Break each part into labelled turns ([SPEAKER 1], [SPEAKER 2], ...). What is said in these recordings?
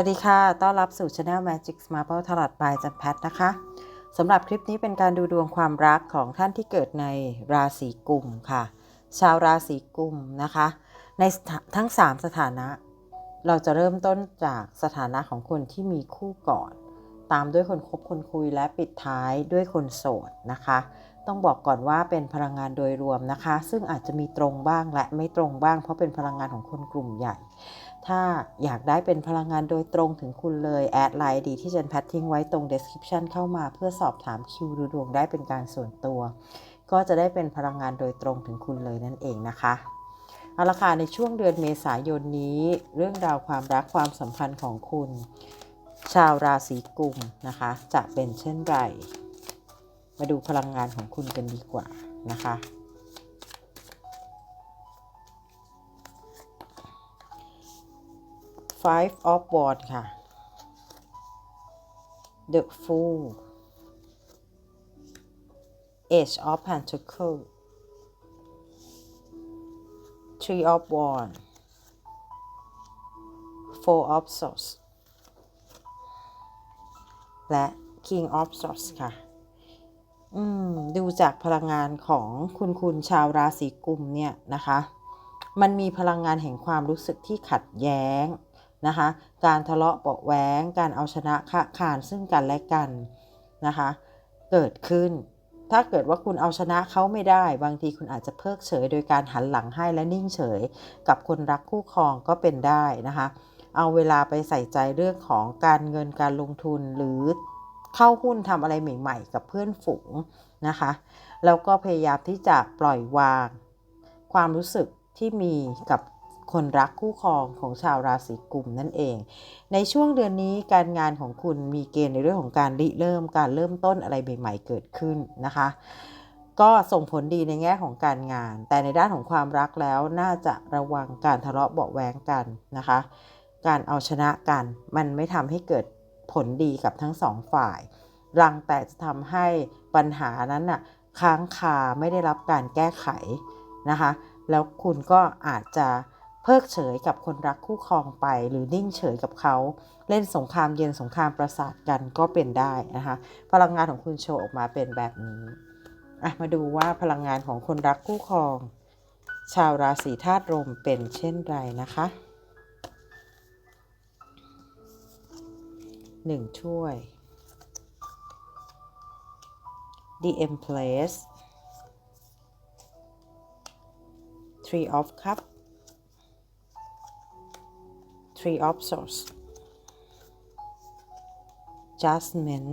[SPEAKER 1] วัสดีค่ะ ต้อนรับสู่ Channel Magic Marble Tarot by จันแพทนะคะ สำหรับคลิปนี้เป็นการดูดวงความรักของท่านที่เกิดในราศีกุมค่ะ ชาวราศีกุมนะคะ ในทั้ง 3 สถานะ เราจะเริ่มต้นจากสถานะของคนที่มีคู่ก่อน ตามด้วยคนคบคนคุยและปิดท้ายด้วยคนโสดนะคะ ต้องบอกก่อนว่าเป็นพลังงานโดยรวมนะคะ ซึ่งอาจจะมีตรงบ้างและไม่ตรงบ้าง เพราะเป็นพลังงานของคนกลุ่มใหญ่ ถ้าอยากได้เป็นพลังงานโดยตรงถึงคุณเลย แอดไลน์ดีที่เจนแพททิ้งไว้ตรง description เข้ามาเพื่อสอบถามคิวดูดวงได้เป็นการส่วนตัว ก็จะได้เป็นพลังงานโดยตรงถึงคุณเลยนั่นเองนะคะเอาละค่ะในช่วงเดือนเมษายนนี้ เรื่องราวความรักความสัมพันธ์ของคุณ ชาวราศีกุมนะคะ จะเป็นเช่นไร มาดูพลังงานของคุณกันดีกว่านะคะ Five of Wands ค่ะ The Fool Age of Pentacles Three of Wands Four of Swords และ King of Swords ค่ะ อืม ดูจากพลังงานของคุณคุณชาวราศีกุมเนี่ยนะคะ มันมีพลังงานแห่งความรู้สึกที่ขัดแย้ง นะคะ การทะเลาะเบาะแว้งการเอาชนะคะขานซึ่งกันและกันนะคะ เกิดขึ้น ถ้าเกิดว่าคุณเอาชนะเขาไม่ได้ บางทีคุณอาจจะเพิกเฉย โดยการหันหลังให้และนิ่งเฉย กับคนรักคู่ครองก็เป็นได้นะคะ เอาเวลาไปใส่ใจเรื่องของการเงินการลงทุนหรือเข้าหุ้นทำอะไรใหม่ ๆ กับเพื่อนฝูงนะคะ แล้วก็พยายามที่จะปล่อยวาง ความรู้สึกที่มีกับ คนรักคู่ครองของชาวราศีกุมนั่นเอง ในช่วงเดือนนี้การงานของคุณมีเกณฑ์ในเรื่องของการริเริ่มการเริ่มต้นอะไรใหม่ ๆ เกิดขึ้นนะคะ ก็ส่งผลดีในแง่ของการงาน แต่ในด้านของความรักแล้วน่าจะระวังการทะเลาะเบาแวงกันนะคะ การเอาชนะกันมันไม่ทำให้เกิดผลดีกับทั้งสองฝ่าย รังแต่จะทำให้ปัญหานั้นน่ะค้างคาไม่ได้รับการแก้ไขนะคะ แล้วคุณก็อาจจะ พิกเฉยกับคนรักคู่ครองไป หรือนิ่งเฉยกับเขา เล่นสงครามเย็นสงครามประสาทกันก็เป็นได้นะคะพลังงานของคุณโชว์ออกมาเป็นแบบนี้อะมาดูว่าพลังงานของคนรักคู่ครอง ชาวราศีธาตุลมเป็นเช่นไรนะคะหนึ่งถ้วย The Empress Three of Cups Three of Swords Judgment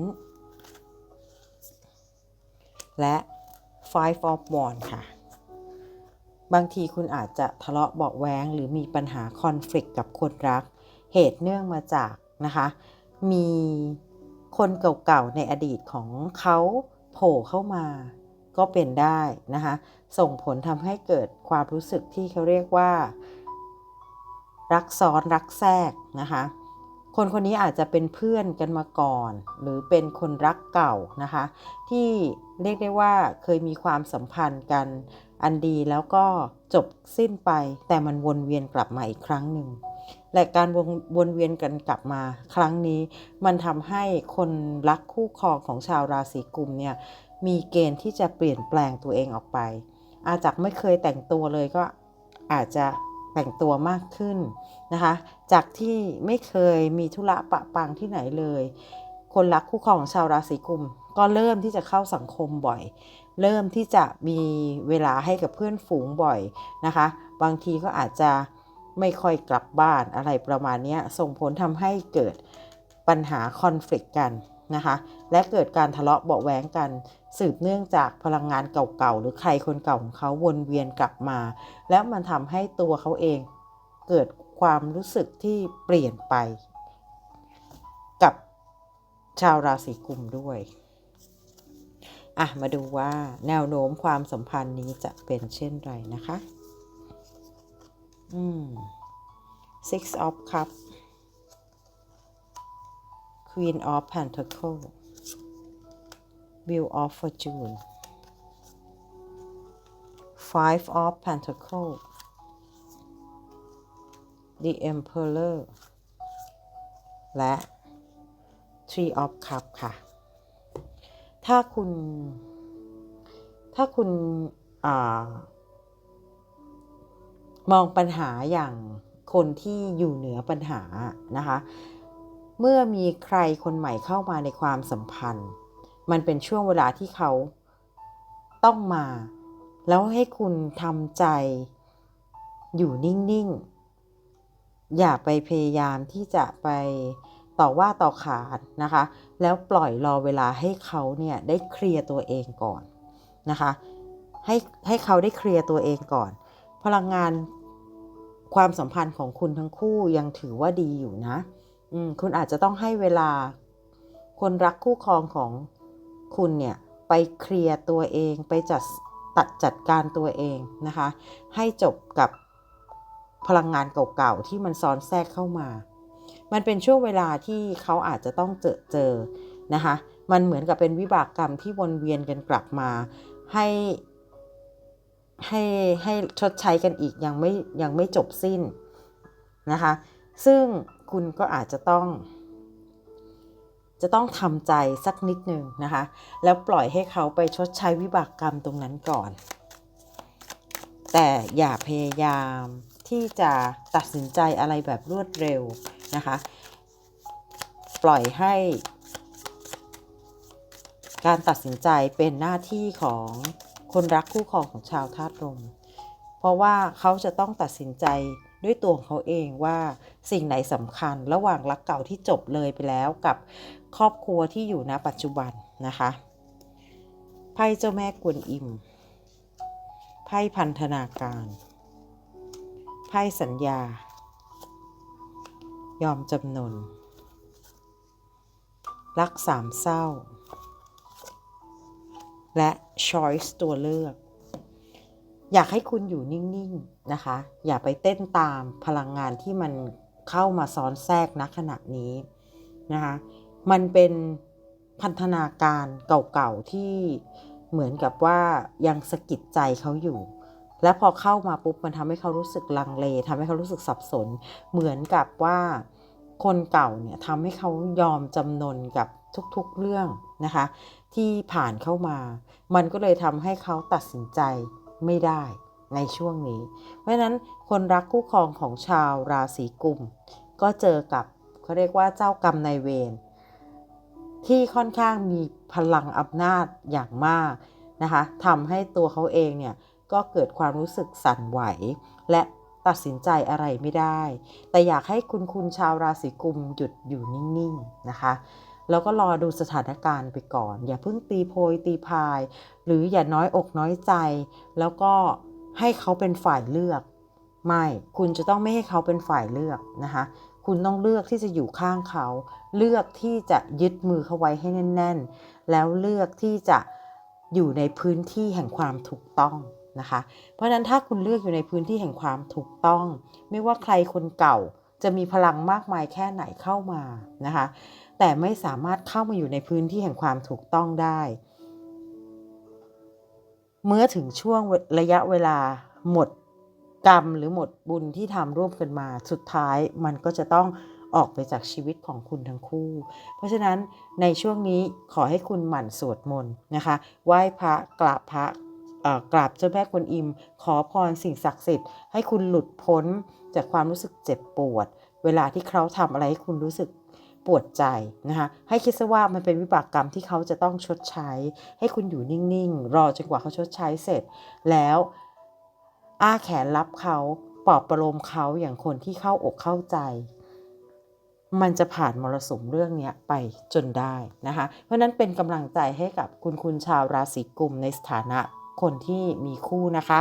[SPEAKER 1] และ Five of Wands ค่ะ บางทีคุณอาจจะทะเลาะเบาะแว้งหรือมีปัญหาคอน FLICT กับคนรัก เหตุเนื่องมาจากนะคะ มีคนเก่าๆ ในอดีตของเขาโผล่เข้ามาก็เป็นได้นะคะ ส่งผลทำให้เกิดความรู้สึกที่เขาเรียกว่า รักซ้อนรักแทรกนะคะคนคนนี้อาจจะเป็นเพื่อนกันมาก่อน หรือเป็นคนรักเก่านะคะ ที่เรียกได้ว่าเคยมีความสัมพันธ์กันอันดีแล้วก็จบสิ้นไป แต่มันวนเวียนกลับมาอีกครั้งหนึ่งและการวนวนเวียนกันกลับมาครั้งนี้ มันทำให้คนรักคู่ครองของชาวราศีกุมเนี่ยมีเกณฑ์ที่จะเปลี่ยนแปลงตัวเองออกไป อาจจากไม่เคยแต่งตัวเลยก็อาจจะ แต่งตัวมากขึ้นนะคะ จากที่ไม่เคยมีธุระปะปังที่ไหนเลย คนรักคู่ครองของชาวราศีกุม ก็เริ่มที่จะเข้าสังคมบ่อย เริ่มที่จะมีเวลาให้กับเพื่อนฝูงบ่อยนะคะ บางทีก็อาจจะไม่ค่อยกลับบ้านอะไรประมาณนี้ส่งผลทำให้เกิดปัญหาคอน FLICT กัน นะคะ และเกิดการทะเลาะเบาะแว้งกัน สืบเนื่องจากพลังงานเก่าๆ หรือใครคนเก่าของเขาวนเวียนกลับมา แล้วมันทำให้ตัวเขาเองเกิดความรู้สึกที่เปลี่ยนไป กับชาวราศีกุมด้วยอะมาดูว่าแนวโน้มความสัมพันธ์นี้จะเป็นเช่นไรนะคะ อืม six of cups queen of pentacle wheel of fortune five of pentacle the emperor และ Three of Cup ค่ะ ถ้าคุณ ถ้าคุณอมองปัญหาอย่างคนที่อยู่เหนือปัญหานะคะ เมื่อมีใครคนใหม่เข้ามาในความสัมพันธ์ มันเป็นช่วงเวลาที่เขาต้องมา แล้วให้คุณทำใจอยู่นิ่ง ๆ อย่าไปพยายามที่จะไปต่อว่าต่อขานนะคะ แล้วปล่อยรอเวลาให้เขาเนี่ยได้เคลียร์ตัวเองก่อนนะคะ ให้ให้เขาได้เคลียร์ตัวเองก่อน พลังงานความสัมพันธ์ของคุณทั้งคู่ยังถือว่าดีอยู่นะ คุณอาจจะต้องให้เวลา คนรักคู่ครองของคุณเนี่ยไปเคลียร์ตัวเองไปจัดตัดจัดการตัวเองนะคะ ให้จบกับพลังงานเก่าๆที่มันซ้อนแทรกเข้ามา มันเป็นช่วงเวลาที่เขาอาจจะต้องเจอเจอนะคะ มันเหมือนกับเป็นวิบากกรรมที่วนเวียนกันกลับมาให้ให้ให้ชดใช้กันอีกยังไม่ยังไม่จบสิ้นนะคะ ซึ่ง คุณก็อาจจะต้อง จะต้องทำใจสักนิดหนึ่งนะคะ แล้วปล่อยให้เขาไปชดใช้วิบากกรรมตรงนั้นก่อน แต่อย่าพยายามที่จะตัดสินใจอะไรแบบรวดเร็วนะคะ ปล่อยให้ การตัดสินใจเป็นหน้าที่ของคนรักคู่ครองของชาวธาตุลมเพราะว่าเขาจะต้องตัดสินใจด้วยตัวของเขาเองว่า สิ่งไหนสำคัญ ระหว่างรักเก่าที่จบเลยไปแล้วกับครอบครัวที่อยู่ณปัจจุบันนะคะไพ่เจ้าแม่กวนอิมไพ่พันธนาการไพ่สัญญา ยอมจำนน รักสามเศร้า และ choice ตัวเลือก อยากให้คุณอยู่นิ่ง ๆ นะคะ อย่าไปเต้นตามพลังงานที่มัน เข้ามาซ้อนแทรกณขณะนี้นะคะมันเป็นพันธนาการเก่าๆที่เหมือนกับว่ายังสะกิดใจเขาอยู่ และพอเข้ามาปุ๊บมันทำให้เขารู้สึกลังเลทำให้เขารู้สึกสับสน เหมือนกับว่าคนเก่าเนี่ยทำให้เขายอมจำนนกับทุกๆเรื่องนะคะ ที่ผ่านเข้ามา มันก็เลยทำให้เขาตัดสินใจไม่ได้ ในช่วงนี้ เพราะฉะนั้นคนรักคู่ครองของชาวราศีกุม ก็เจอกับเขาเรียกว่าเจ้ากรรมนายเวรที่ค่อนข้างมีพลังอำนาจอย่างมากนะคะทำให้ตัวเขาเองเนี่ยก็เกิดความรู้สึกสั่นไหว และตัดสินใจอะไรไม่ได้ แต่อยากให้คุณคุณชาวราศีกุมหยุดอยู่นิ่งๆนะคะ แล้วก็รอดูสถานการณ์ไปก่อน อย่าเพิ่งตีโพยตีพาย หรืออย่าน้อยอกน้อยใจ แล้วก็ ให้เขาเป็นฝ่ายเลือก ไม่คุณจะต้องไม่ให้เขาเป็นฝ่ายเลือกนะคะ คุณต้องเลือกที่จะอยู่ข้างเขา เลือกที่จะยึดมือเขาไว้ให้แน่น ๆ แล้วเลือกที่จะอยู่ในพื้นที่แห่งความถูกต้องนะคะ เพราะฉะนั้นถ้าคุณเลือกอยู่ในพื้นที่แห่งความถูกต้อง ไม่ว่าใครคนเก่าจะมีพลังมากมายแค่ไหนเข้ามานะคะ แต่ไม่สามารถเข้ามาอยู่ในพื้นที่แห่งความถูกต้องได้ เมื่อถึงช่วงระยะเวลาหมดกรรมหรือหมดบุญที่ทำร่วมกันมา สุดท้ายมันก็จะต้องออกไปจากชีวิตของคุณทั้งคู่ เพราะฉะนั้นในช่วงนี้ขอให้คุณหมั่นสวดมนต์นะคะไหว้พระกราบพระกราบเจ้าแม่กวนอิม ขอพรสิ่งศักดิ์สิทธิ์ให้คุณหลุดพ้นจากความรู้สึกเจ็บปวด เวลาที่เขาทำอะไรให้คุณรู้สึก ปวดใจนะคะให้คิดซะว่ามันเป็นวิบากกรรมที่เขาจะต้องชดใช้ ให้คุณอยู่นิ่งๆ รอจนกว่าเขาชดใช้เสร็จ แล้วอ้าแขนรับเขาปลอบประโลมเขาอย่างคนที่เข้าอกเข้าใจ มันจะผ่านมรสุมเรื่องนี้ไปจนได้นะคะเพราะนั้นเป็นกำลังใจให้กับคุณคุณชาวราศีกุมในสถานะคนที่มีคู่นะคะ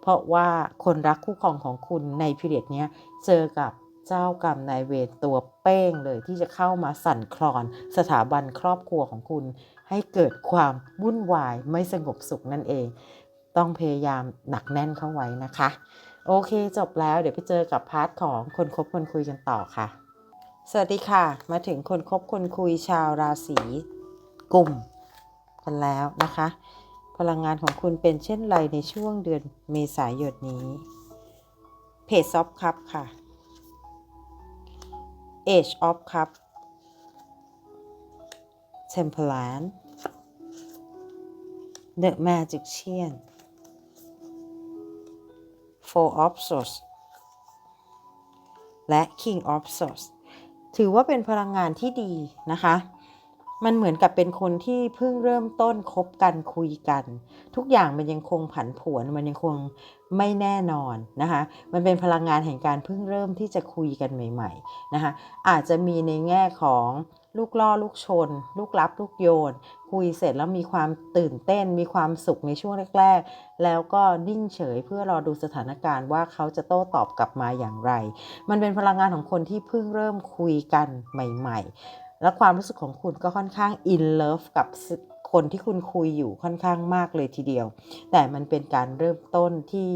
[SPEAKER 1] เพราะว่าคนรักคู่ครองของคุณในพิเรียดนี้เจอกับ เจ้ากรรมนายเวรตัวเป้งเลยที่จะเข้ามาสั่นคลอนสถาบันครอบครัวของคุณ ให้เกิดความวุ่นวายไม่สงบสุขนั่นเอง ต้องพยายามหนักแน่นเข้าไว้นะคะ โอเคจบแล้วเดี๋ยวไปเจอกับพาร์ทของคนคบคนคุยกันต่อค่ะ สวัสดีค่ะ มาถึงคนคบคนคุยชาวราศีกุมกันแล้วนะคะ พลังงานของคุณเป็นเช่นไรในช่วงเดือนเมษายนนี้เพจซอฟครับค่ะ Age of Cup Temperance The Magician Four of Swords และ King of Swords ถือว่าเป็นพลังงานที่ดีนะคะ มันเหมือนกับเป็นคนที่เพิ่งเริ่มต้นคบกันคุยกัน ทุกอย่างมันยังคงผันผวนมันยังคงไม่แน่นอนนะคะมันเป็นพลังงานแห่งการเพิ่งเริ่มที่จะคุยกันใหม่ๆนะคะอาจจะมีในแง่ของลูกล่อลูกชน ลูกลับลูกโยน คุยเสร็จแล้วมีความตื่นเต้น มีความสุขในช่วงแรก ๆ แล้วก็นิ่งเฉยเพื่อรอดูสถานการณ์ว่าเขาจะโต้ตอบกลับมาอย่างไร มันเป็นพลังงานของคนที่เพิ่งเริ่มคุยกันใหม่ ๆ และความรู้สึกของคุณก็ค่อนข้าง in love กับคนที่คุณคุยอยู่ค่อนข้างมากเลยทีเดียว แต่มันเป็นการเริ่มต้นที่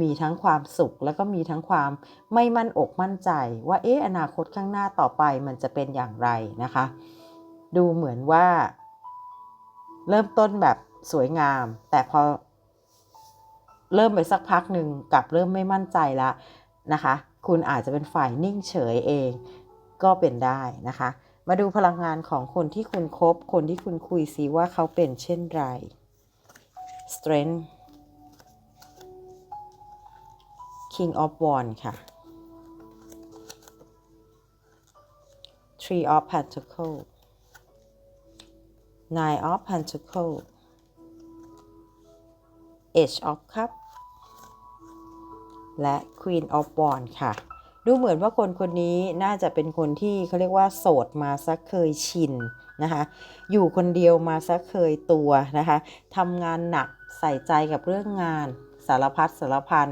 [SPEAKER 1] มีทั้งความสุข แล้วก็มีทั้งความไม่มั่นอกมั่นใจ ว่าเอ๊ะอนาคตข้างหน้าต่อไปมันจะเป็นอย่างไรนะคะ ดูเหมือนว่า เริ่มต้นแบบสวยงาม แต่พอเริ่มไปสักพักหนึ่งกลับเริ่มไม่มั่นใจละนะคะ คุณอาจจะเป็นฝ่ายนิ่งเฉยเองก็เป็นได้นะคะ มาดูพลังงานของคนที่คุณคบ คนที่คุณคุยซิว่าเขาเป็นเช่นไร strength king of wands ค่ะ three of pentacles nine of pentacles Age of Cup และ Queen of Wands ค่ะ ดูเหมือนว่าคนคนนี้น่าจะเป็นคนที่เขาเรียกว่าโสดมาสักเคยชินนะคะอยู่คนเดียวมาสักเคยตัวนะคะทำงานหนักใส่ใจกับเรื่องงานสารพัดสารพัน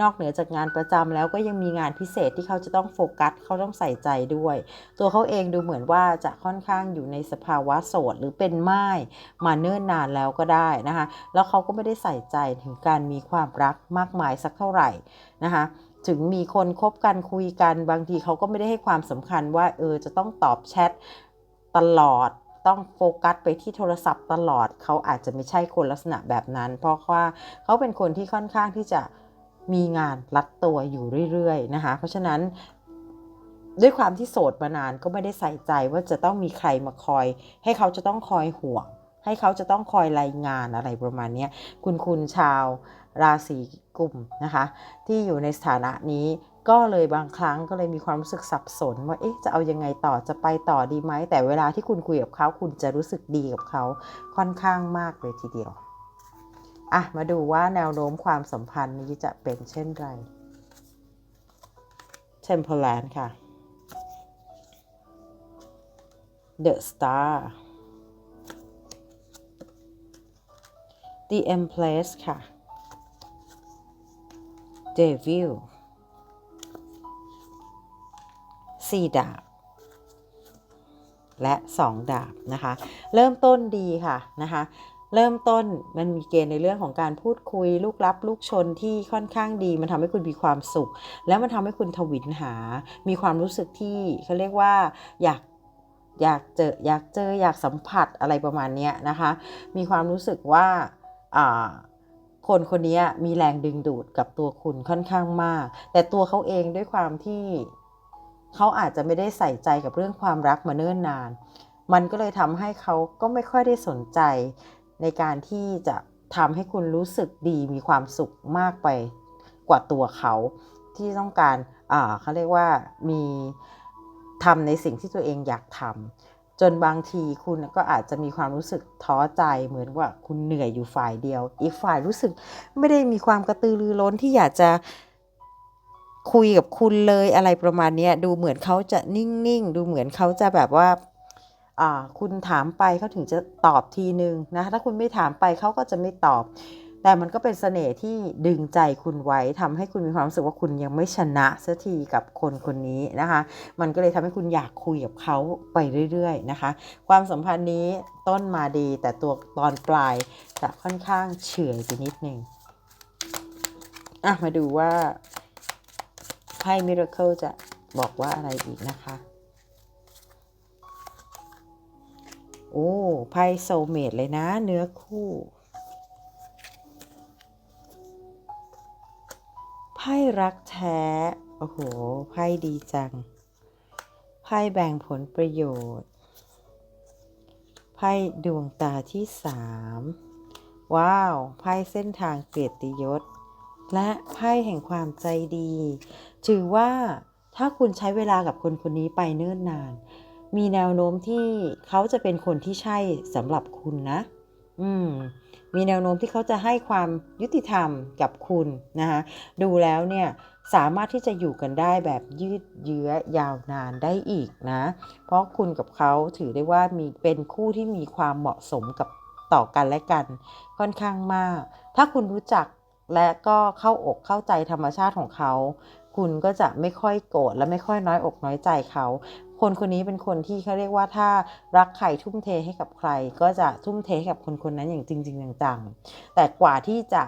[SPEAKER 1] นอกเหนือจากงานประจำแล้วก็ยังมีงานพิเศษที่เขาจะต้องโฟกัสเขาต้องใส่ใจด้วย ตัวเขาเองดูเหมือนว่าจะค่อนข้างอยู่ในสภาวะโสดหรือเป็นไม้มาเนิ่นนานแล้วก็ได้นะคะ แล้วเขาก็ไม่ได้ใส่ใจถึงการมีความรักมากมายสักเท่าไหร่นะคะ ถึงมีคนคบกันคุยกัน บางทีเขาก็ไม่ได้ให้ความสำคัญว่าเออจะต้องตอบแชทตลอดต้องโฟกัสไปที่โทรศัพท์ตลอด เขาอาจจะไม่ใช่คนลักษณะแบบนั้น เพราะว่าเขาเป็นคนที่ค่อนข้างที่จะมีงานรัดตัวอยู่เรื่อยๆนะคะ เพราะฉะนั้นด้วยความที่โสดมานานก็ไม่ได้ใส่ใจว่าจะต้องมีใครมาคอย ให้เขาจะต้องคอยห่วง ให้เขาจะต้องคอยรายงานอะไรประมาณนี้คุณคุณชาว ราศีกลุ่มนะคะ ที่อยู่ในสถานะนี้ก็เลยบางครั้งก็เลยมีความรู้สึกสับสนว่าเอ๊ะจะเอายังไงต่อจะไปต่อดีไหม แต่เวลาที่คุณคุยกับเขาคุณจะรู้สึกดีกับเขาค่อนข้างมากเลยทีเดียวอะมาดูว่าแนวโน้มความสัมพันธ์นี้จะเป็นเช่นไร Temperance ค่ะ The Star The Empress ค่ะ Devil สี่ดาบ และ2ดาบนะคะ เริ่มต้นดีค่ะนะคะเริ่มต้นมันมีเกณฑ์ในเรื่องของการพูดคุย ลูกลับลูกชนที่ค่อนข้างดี มันทำให้คุณมีความสุข แล้วมันทำให้คุณทวินหา มีความรู้สึกที่เขาเรียกว่าอยากอยากเจออยากเจออยากสัมผัสอะไรประมาณนี้นะคะ มีความรู้สึกว่าอ่า คนคนนี้มีแรงดึงดูดกับตัวคุณค่อนข้างมาก แต่ตัวเขาเองด้วยความที่เขาอาจจะไม่ได้ใส่ใจกับเรื่องความรักมาเนิ่นนาน มันก็เลยทำให้เขาก็ไม่ค่อยได้สนใจ ในการที่จะทำให้คุณรู้สึกดีมีความสุขมากไปกว่าตัวเขาที่ต้องการเขาเรียกว่ามีทำในสิ่งที่ตัวเองอยากทำ จนบางทีคุณก็อาจจะมีความรู้สึกท้อใจเหมือนว่าคุณเหนื่อยอยู่ฝ่ายเดียว อีกฝ่ายรู้สึกไม่ได้มีความกระตือรือร้นที่อยากจะคุยกับคุณเลยอะไรประมาณนี้ดูเหมือนเขาจะนิ่งๆ ดูเหมือนเขาจะแบบว่าอ่าคุณถามไปเขาถึงจะตอบทีนึงนะถ้าคุณไม่ถามไปเขาก็จะไม่ตอบ แต่มันก็เป็นเสน่ห์ที่ดึงใจคุณไว้ทำให้คุณมีความรู้สึกว่าคุณยังไม่ชนะสักทีกับคนคนนี้นะคะ มันก็เลยทำให้คุณอยากคุยกับเขาไปเรื่อยๆนะคะ ความสัมพันธ์นี้ต้นมาดีแต่ตัวตอนปลายจะค่อนข้างเฉื่อยไปนิดนึงอะมาดูว่าไพ่มิราเคิลจะบอกว่าอะไรอีกนะคะ โอ้ไพ่โซเมดเลยนะ เนื้อคู่ ไพ่รักแท้ โอ้โห ไพ่ดีจัง ไพ่แบ่งผลประโยชน์ ไพ่ดวงตาที่สามว้าว ไพ่เส้นทางเกียรติยศ และไพ่แห่งความใจดี ถือว่าถ้าคุณใช้เวลากับคนคนนี้ไปเนิ่นนาน มีแนวโน้มที่เขาจะเป็นคนที่ใช่สำหรับคุณนะ อืม มีแนวโน้มที่เขาจะให้ความยุติธรรมกับคุณนะคะดูแล้วเนี่ยสามารถที่จะอยู่กันได้แบบยืดเยื้อยาวนานได้อีกนะ เพราะคุณกับเขาถือได้ว่ามีเป็นคู่ที่มีความเหมาะสมกับต่อกันและกัน ค่อนข้างมาก ถ้าคุณรู้จักและก็เข้าอกเข้าใจธรรมชาติของเขา คุณก็จะไม่ค่อยโกรธและไม่ค่อยน้อยอกน้อยใจเขา คนคนนี้เป็นคนที่เขาเรียกว่าถ้ารักใครทุ่มเทให้กับใคร ก็จะทุ่มเทให้กับคนคนนั้นอย่างจริง ๆ จังๆ แต่กว่าที่จะ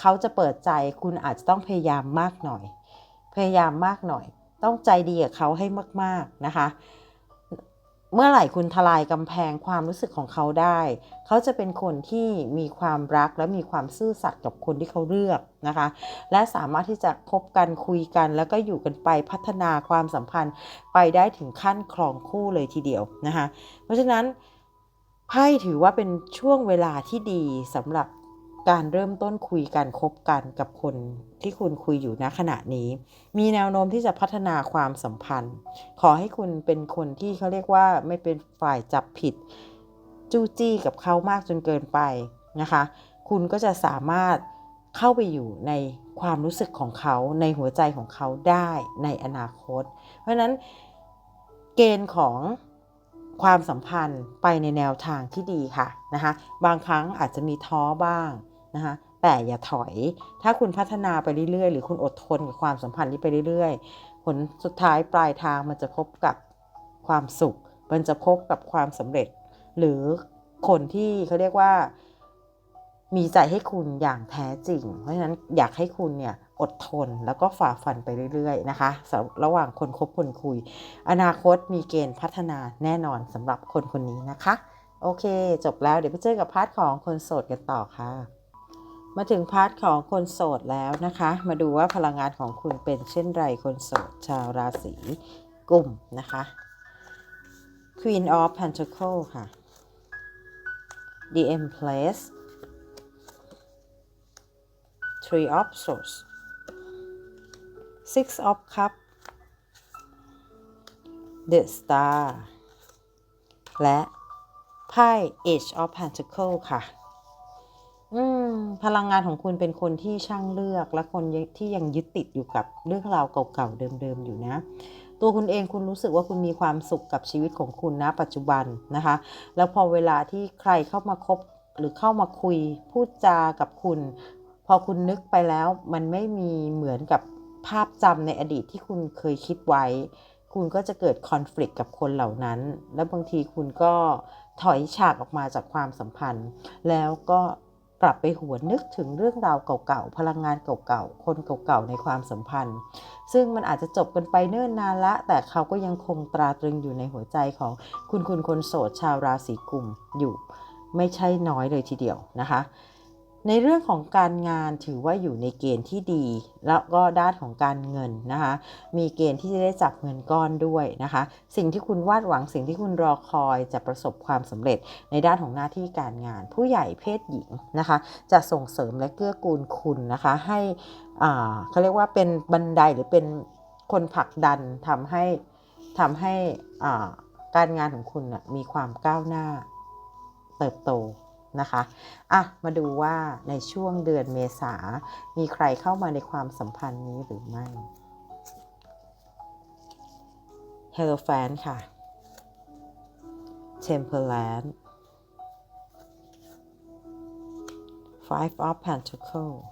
[SPEAKER 1] เขาจะเปิดใจคุณอาจจะต้องพยายามมากหน่อย พยายามมากหน่อย ต้องใจดีกับเขาให้มากๆนะคะ เมื่อไหร่คุณทลายกำแพงความรู้สึกของเขาได้ เขาจะเป็นคนที่มีความรักและมีความซื่อสัตย์กับคนที่เขาเลือกนะคะ และสามารถที่จะคบกันคุยกัน แล้วก็อยู่กันไปพัฒนาความสัมพันธ์ไปได้ถึงขั้นครองคู่เลยทีเดียวนะคะ เพราะฉะนั้นไพ่ถือว่าเป็นช่วงเวลาที่ดีสำหรับ การเริ่มต้นคุยกันคบกันกับคนที่คุณคุยอยู่ณขณะนี้ มีแนวโน้มที่จะพัฒนาความสัมพันธ์ ขอให้คุณเป็นคนที่เขาเรียกว่าไม่เป็นฝ่ายจับผิด จู้จี้กับเขามากจนเกินไปนะคะ คุณก็จะสามารถเข้าไปอยู่ในความรู้สึกของเขาในหัวใจของเขาได้ในอนาคต เพราะนั้นเกณฑ์ของความสัมพันธ์ไปในแนวทางที่ดีค่ะนะคะบางครั้งอาจจะมีท้อบ้าง นะคะแต่อย่าถอย ถ้าคุณพัฒนาไปเรื่อยๆ หรือคุณอดทนกับความสัมพันธ์นี้ไปเรื่อยๆ ผลสุดท้ายปลายทางมันจะพบกับความสุข มันจะพบกับความสำเร็จ หรือคนที่เขาเรียกว่า มีใจให้คุณอย่างแท้จริง เพราะฉะนั้นอยากให้คุณเนี่ยอดทนแล้วก็ฝ่าฟันไปเรื่อยๆนะคะระหว่างคนคบคนคุย อนาคตมีเกณฑ์พัฒนาแน่นอนสำหรับคนคนนี้นะคะ โอเค จบแล้วเดี๋ยวไปเจอกับพาร์ทของคนโสดกันต่อค่ะ มาถึงพาร์ทของคนโสดแล้วนะคะ มาดูว่าพลังงานของคุณเป็นเช่นไรคนโสด ชาวราศีกุมนะคะ Queen of Pentacle ค่ะ The Empress Three of Swords Six of Cups The Star และไพ่ Age of Pentacle ค่ะ อืมพลังงานของคุณเป็นคนที่ช่างเลือกและคนที่ยังยึดติดอยู่กับเรื่องราวเก่าๆเดิมๆอยู่นะ ตัวคุณเองคุณรู้สึกว่าคุณมีความสุขกับชีวิตของคุณนะปัจจุบันนะคะ แล้วพอเวลาที่ใครเข้ามาคบหรือเข้ามาคุยพูดจากับคุณ พอคุณนึกไปแล้วมันไม่มีเหมือนกับภาพจำในอดีตที่คุณเคยคิดไว้ คุณก็จะเกิดคอน FLICT กับคนเหล่านั้น แล้วบางทีคุณก็ถอยฉากออกมาจากความสัมพันธ์ แล้วก็ กลับไปหวนนึกถึงเรื่องราวเก่าๆ พลังงานเก่าๆ คนเก่าๆ ในความสัมพันธ์ ซึ่งมันอาจจะจบกันไปเนิ่นนานละ แต่เขาก็ยังคงตราตรึงอยู่ในหัวใจของคุณคุณคนโสดชาวราศีกุมอยู่ ไม่ใช่น้อยเลยทีเดียวนะคะ ในเรื่องของการงานถือว่าอยู่ในเกณฑ์ที่ดี แล้วก็ด้านของการเงินนะคะ มีเกณฑ์ที่จะได้จับเงินก้อนด้วยนะคะ สิ่งที่คุณวาดหวังสิ่งที่คุณรอคอยจะประสบความสำเร็จในด้านของหน้าที่การงาน ผู้ใหญ่เพศหญิงนะคะ จะส่งเสริมและเกื้อกูลคุณนะคะ ให้อ่าเขาเรียกว่าเป็นบันไดหรือเป็นคนผลักดันทำให้ทำให้อ่าการงานของคุณนะมีความก้าวหน้า เติบโต นะคะอะมาดูว่าในช่วงเดือนเมษา มีใครเข้ามาในความสัมพันธ์นี้หรือไม่ h e l l o f a n ค่ะ Temperance Five of Pentacles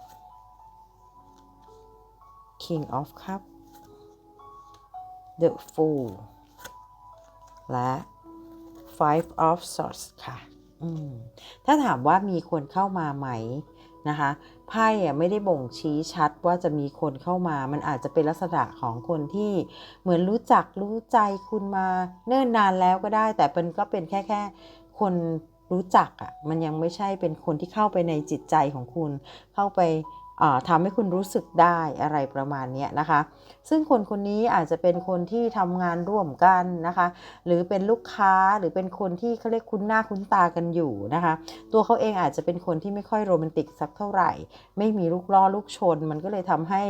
[SPEAKER 1] King of Cup The Fool และ Five of Swords ค่ะ ถ้าถามว่ามีคนเข้ามาไหมนะคะไพ่ไม่ได้บ่งชี้ชัดว่าจะมีคนเข้ามา มันอาจจะเป็นลักษณะของคนที่เหมือนรู้จักรู้ใจคุณมาเนิ่นนานแล้วก็ได้ แต่เป็นก็เป็นแค่แค่คนรู้จักอะ่ะมันยังไม่ใช่เป็นคนที่เข้าไปในจิตใจของคุณเข้าไป ทำให้คุณรู้สึกได้อะไรประมาณนี้นะคะ ซึ่งคนคนนี้อาจจะเป็นคนที่ทำงานร่วมกันนะคะ หรือเป็นลูกค้าหรือเป็นคนที่เขาเรียกคุ้นหน้าคุ้นตากันอยู่นะคะ ตัวเขาเองอาจจะเป็นคนที่ไม่ค่อยโรแมนติกสักเท่าไหร่ ไม่มีลูกล่อลูกชน มันก็เลยทำให้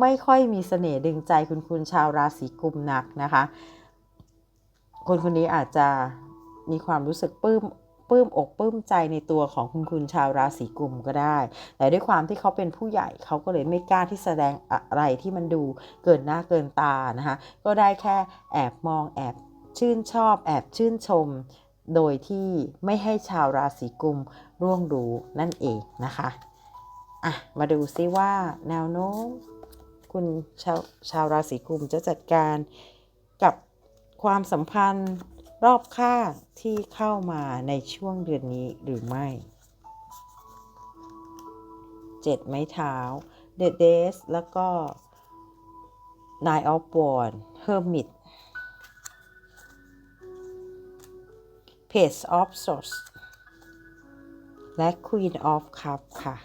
[SPEAKER 1] ไม่ค่อยมีเสน่ห์ดึงใจคุณคุณชาวราศีกุมนักนะคะ คนคนนี้อาจจะมีความรู้สึกปลื้ม ปลื้มอกปลื้มใจในตัวของคุณคุณชาวราศีกุมก็ได้ แต่ด้วยความที่เขาเป็นผู้ใหญ่เขาก็เลยไม่กล้าที่แสดงอะไรที่มันดูเกินหน้าเกินตานะคะก็ได้แค่แอบมองแอบชื่นชอบแอบชื่นชม โดยที่ไม่ให้ชาวราศีกุมร่วงรู้นั่นเองนะคะอะมาดูซิว่าแนวโน้มคุณชาวชาวราศีกุมจะจัดการกับความสัมพันธ์ รอบข้างที่เข้ามาในช่วงเดือนนี้หรือไม่เจ็ดไม้เท้า The Days แล้วก็ Nine of Wands Hermit Page of Swords และ Queen of Cups ค่ะ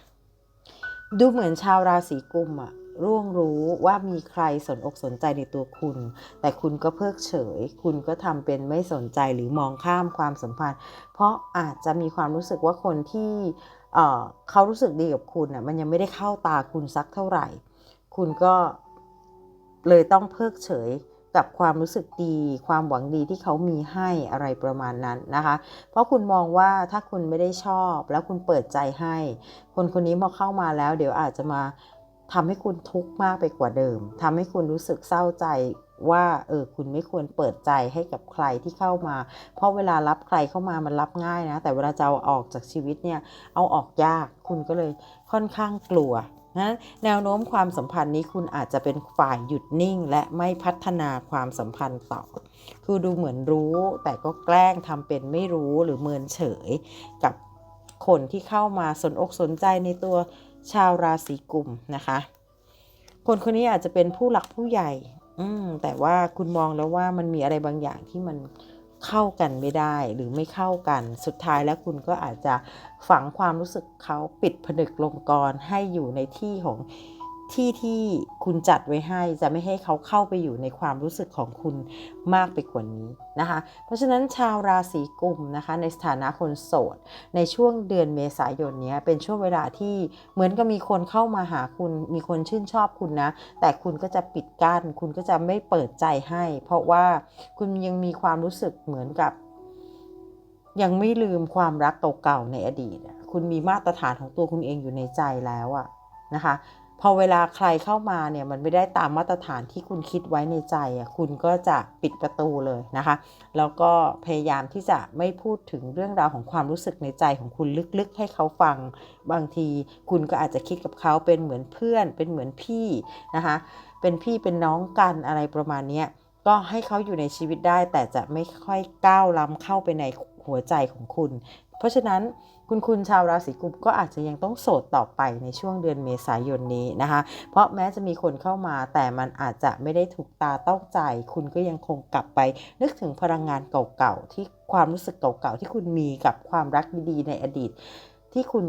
[SPEAKER 1] ดูเหมือนชาวราศีกุมอะ ร่วงรู้ว่ามีใครสนอกสนใจในตัวคุณ แต่คุณก็เพิกเฉย คุณก็ทำเป็นไม่สนใจหรือมองข้ามความสัมพันธ์ เพราะอาจจะมีความรู้สึกว่าคนที่เเขารู้สึกดีกับคุณอะมันยังไม่ได้เข้าตาคุณสักเท่าไหร่ คุณก็เลยต้องเพิกเฉยกับความรู้สึกดี ความหวังดีที่เขามีให้อะไรประมาณนั้นนะคะ เพราะคุณมองว่าถ้าคุณไม่ได้ชอบ แล้วคุณเปิดใจให้ คนคนนี้พอเข้ามาแล้ว เดี๋ยวอาจจะมา ทำให้คุณทุกข์มากไปกว่าเดิมทำให้คุณรู้สึกเศร้าใจว่าเออคุณไม่ควรเปิดใจให้กับใครที่เข้ามา เพราะเวลารับใครเข้ามามันรับง่ายนะ แต่เวลาจะเอาออกจากชีวิตเนี่ยเอาออกยากคุณก็เลยค่อนข้างกลัวนะแนวโน้มความสัมพันธ์นี้คุณอาจจะเป็นฝ่ายหยุดนิ่ง และไม่พัฒนาความสัมพันธ์ต่อ คือดูเหมือนรู้ แต่ก็แกล้งทำเป็นไม่รู้หรือเมินเฉยกับคนที่เข้ามาสนอกสนใจในตัว ชาวราศีกุมนะคะ คนคนนี้อาจจะเป็นผู้หลักผู้ใหญ่ อืมแต่ว่าคุณมองแล้วว่ามันมีอะไรบางอย่างที่มันเข้ากันไม่ได้หรือไม่เข้ากัน สุดท้ายแล้วคุณก็อาจจะฝังความรู้สึกเขาปิดผนึกลงกรให้อยู่ในที่ของ ที่ที่คุณจัดไว้ให้จะไม่ให้เขาเข้าไปอยู่ในความรู้สึกของคุณมากไปกว่านี้นะคะ เพราะฉะนั้นชาวราศีกุมนะคะในสถานะคนโสด ในช่วงเดือนเมษายนนี้เป็นช่วงเวลาที่เหมือนกับมีคนเข้ามาหาคุณมีคนชื่นชอบคุณนะ แต่คุณก็จะปิดกั้นคุณก็จะไม่เปิดใจให้ เพราะว่าคุณยังมีความรู้สึกเหมือนกับ ยังไม่ลืมความรักเก่าๆในอดีตคุณมีมาตรฐานของตัวคุณเองอยู่ในใจแล้วอะนะคะ พอเวลาใครเข้ามาเนี่ยมันไม่ได้ตามมาตรฐานที่คุณคิดไว้ในใจอะคุณก็จะปิดประตูเลยนะคะ แล้วก็พยายามที่จะไม่พูดถึงเรื่องราวของความรู้สึกในใจของคุณลึกๆ ให้เขาฟัง บางทีคุณก็อาจจะคิดกับเขาเป็นเหมือนเพื่อน เป็นเหมือนพี่นะคะเป็นพี่เป็นน้องกันอะไรประมาณนี้ก็ให้เขาอยู่ในชีวิตได้แต่จะไม่ค่อยก้าวล้ำเข้าไปในหัวใจของคุณ เพราะฉะนั้น คุณคุณชาวราศีกุมก็อาจจะยังต้องโสดต่อไปในช่วงเดือนเมษายนนี้นะคะ เพราะแม้จะมีคนเข้ามาแต่มันอาจจะไม่ได้ถูกตาต้องใจ คุณก็ยังคงกลับไป นึกถึงพลังงานเก่าๆที่ความรู้สึกเก่าๆที่คุณมีกับความรักดีๆในอดีต ที่คุณ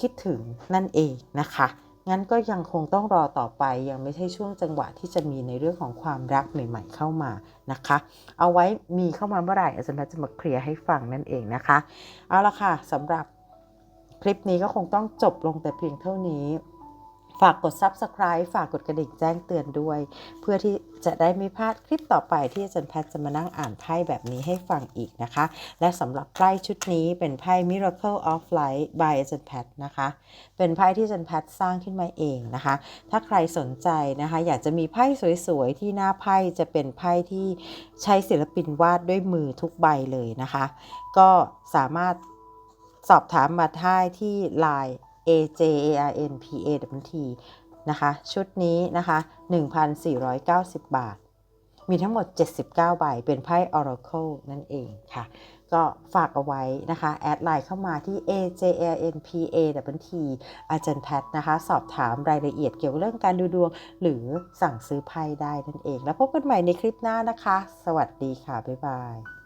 [SPEAKER 1] คิดถึงนั่นเองนะคะ งั้นก็ยังคงต้องรอต่อไป ยังไม่ใช่ช่วงจังหวะที่จะมีในเรื่องของความรักใหม่ ๆ เข้ามานะคะ เอาไว้มีเข้ามาเมื่อไหร่อาจารย์จะมาเคลียร์ให้ฟังนั่นเองนะคะ เอาละค่ะสำหรับคลิปนี้ก็คงต้องจบลงแต่เพียงเท่านี้ ฝากกด Subscribe ฝากกดกระดิ่งแจ้งเตือนด้วย เพื่อที่จะได้ไม่พลาดคลิปต่อไปที่อาจารย์แพทย์จะมานั่งอ่านไพ่แบบนี้ให้ฟังอีกนะคะ และสำหรับไพ่ชุดนี้เป็นไพ่ Miracle of Light by อาจารย์แพทย์นะคะ เป็นไพ่ที่อาจารย์แพทย์สร้างขึ้นมาเองนะคะ ถ้าใครสนใจนะคะ อยากจะมีไพ่สวยๆ ที่หน้าไพ่จะเป็นไพ่ที่ใช้ศิลปินวาดด้วยมือทุกใบเลยนะคะ ก็สามารถสอบถามมาได้ที่ Line A J A R N P A W T นะคะ ชุดนี้นะคะ 1,490 บาท มีทั้งหมด 79 ใบ เป็นไพ่ Oracle นั่นเองค่ะ ก็ฝากเอาไว้นะคะ แอดไลน์เข้ามาที่ A J A N P A W T อาจารย์แพทย์นะคะ สอบถามรายละเอียดเกี่ยวกับเรื่องการดูดวง หรือสั่งซื้อไพ่ได้นั่นเอง แล้วพบกันใหม่ในคลิปหน้านะคะ สวัสดีค่ะ บ๊ายบาย